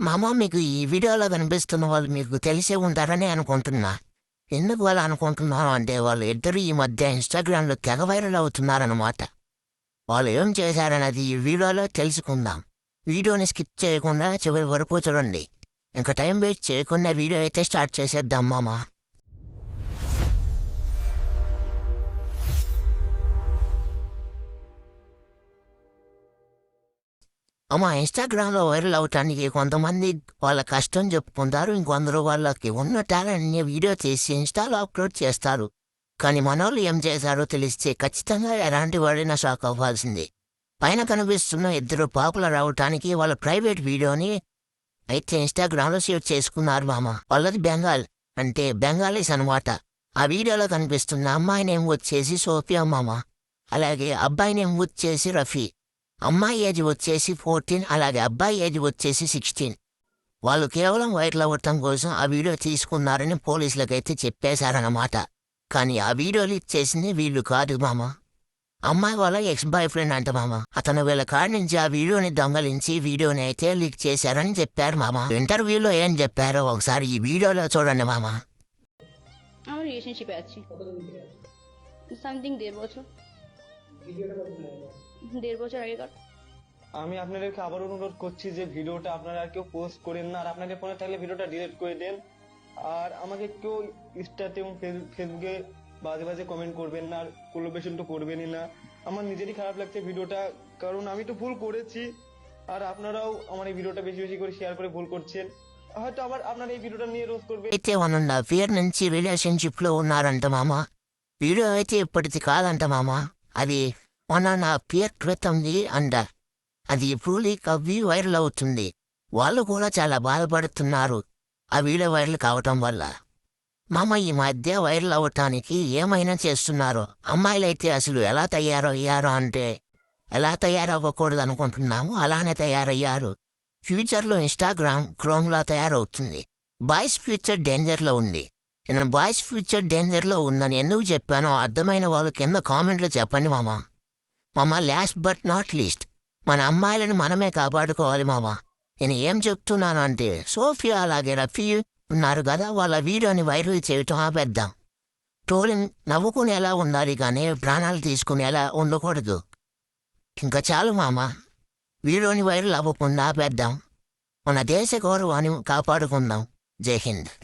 మామ మీకు ఈ వీడియోలో కనిపిస్తున్న వాళ్ళు మీకు తెలిసే ఉంటారని అనుకుంటున్నా. ఎందుకు వాళ్ళు అనుకుంటున్నాను అంటే వాళ్ళు ఇద్దరు ఈ మధ్య ఇన్స్టాగ్రామ్లో తెగ వైరల్ అవుతున్నారన్నమాట. వాళ్ళు ఏం చేశారన్నది ఈ వీడియోలో తెలుసుకుందాం. వీడియోని స్కిప్ చేయకుండా చివరి వరకు చూడండి. ఇంకా టైం వేస్ట్ చేయకుండా వీడియో అయితే స్టార్ట్ చేసేద్దాం మామ. అమ్మా ఇన్స్టాగ్రామ్లో వైరల్ అవటానికి కొంతమంది వాళ్ళ కష్టం చెప్పుకుంటారు. ఇంకొందరు వాళ్ళకి ఉన్న టాలెంట్ని వీడియో చేసి ఇన్స్టాలో అప్లోడ్ చేస్తారు. కానీ మనోళ్ళు ఏం చేశారో తెలిస్తే ఖచ్చితంగా ఎలాంటి వాడైనా షాక్ అవ్వాల్సిందే. పైన కనిపిస్తున్న ఇద్దరు పాపులర్ అవటానికి వాళ్ళ ప్రైవేట్ వీడియోని అయితే ఇన్స్టాగ్రామ్లో షేర్ చేసుకున్నారు మామ. వాళ్ళది బెంగాల్ అంటే బెంగాలీస్ అనమాట ఆ వీడియోలో కనిపిస్తున్న అమ్మాయి నేమ్ వచ్చేసి సోఫియా మామ. అలాగే అబ్బాయి నేమ్ వచ్చేసి రఫీ. అమ్మాయి ఏజ్ వచ్చేసి ఫోర్టీన్ అలాగే అబ్బాయి ఏజ్ వచ్చేసి సిక్స్టీన్. వాళ్ళు కేవలం వైట్ల అవ్వటం కోసం ఆ వీడియో తీసుకున్నారని పోలీసులకైతే చెప్పేశారన్నమాట. కానీ ఆ వీడియో లీక్ చేసింది వీళ్ళు కాదు మామ. అమ్మాయి వాళ్ళ ఎక్స్ బాయ్ ఫ్రెండ్ అంట మామ. అతను వీళ్ళ కాడి నుంచి ఆ వీడియోని దొంగలించి వీడియోని అయితే లీక్ చేశారని చెప్పారు మామ. ఇంటర్వ్యూలో ఏం చెప్పారో ఒకసారి ఈ వీడియోలో చూడండి మామ. రిలేషన్షిప్ సంథింగ్ దేర్ দেড় বছর দেড় বছর আগেকার আমি আপনাদেরকে আবার অনুরোধ করছি যে ভিডিওটা আপনারা আর কেউ পোস্ট করেন না আর আপনাদের ফোনে থাকলে ভিডিওটা ডিলিট করে দেন আর আমাকে কেউ ইনস্টাতে এবং ফেস- ফেসবুকে বাজে বাজে কমেন্ট করবেন না আর কোলোবেশন তো করবেনই না আমার নিজেরই খারাপ লাগছে ভিডিওটা কারণ আমি তো ভুল করেছি আর আপনারাও আমার এই ভিডিওটা বেশি বেশি করে শেয়ার করে ভুল করছেন হয়তো আবার আপনারা এই ভিডিওটা নিয়ে রোজ করবেন అయితే వన్ అండ్ హాఫ్ ఇయర్ నుంచి రిలేషన్షిప్లో ఉన్నారంట మామ వీడియో అయితే ఇప్పటిది కాదంట మామ అది మొన్న నా పేరు క్రితంది అండ. అది ఇప్పుడు లీక్ అవ్వి వైరల్ అవుతుంది. వాళ్ళు కూడా చాలా బాధపడుతున్నారు. ఆ వీడియో వైరల్ కావటం వల్ల. మామ ఈ మధ్య వైరల్ అవటానికి ఏమైనా చేస్తున్నారు? అమ్మాయిలైతే అసలు ఎలా తయారయ్యారో అంటే ఎలా తయారవ్వకూడదు అనుకుంటున్నాము అలానే తయారయ్యారు. ఫ్యూచర్లో ఇన్స్టాగ్రామ్ క్రోమ్లా తయారవుతుంది. బాయ్స్ ఫ్యూచర్ డేంజర్లో ఉంది. నేను బాయ్స్ ఫ్యూచర్ డేంజర్లో ఉందని ఎందుకు చెప్పానో అర్థమైన వాళ్ళు కింద కామెంట్లో చెప్పండి మామ. మామ లాస్ట్ బట్ నాట్ లీస్ట్ మన అమ్మాయిలను మనమే కాపాడుకోవాలి మామ. నేను ఏం చెప్తున్నాను అంటే సోఫియా అలాగే రఫీ ఉన్నారు కదా వాళ్ళ వీడియోని వైరల్ చేయటం ఆపేద్దాం. ట్రోలింగ్ నవ్వుకునేలా ఉండాలి కానీ ప్రాణాలు తీసుకునేలా ఉండకూడదు. ఇంకా చాలు మామ వీడియోని వైరల్ అవ్వకుండా ఆపేద్దాం. మన దేశ గౌరవాన్ని కాపాడుకుందాం. జై హింద్.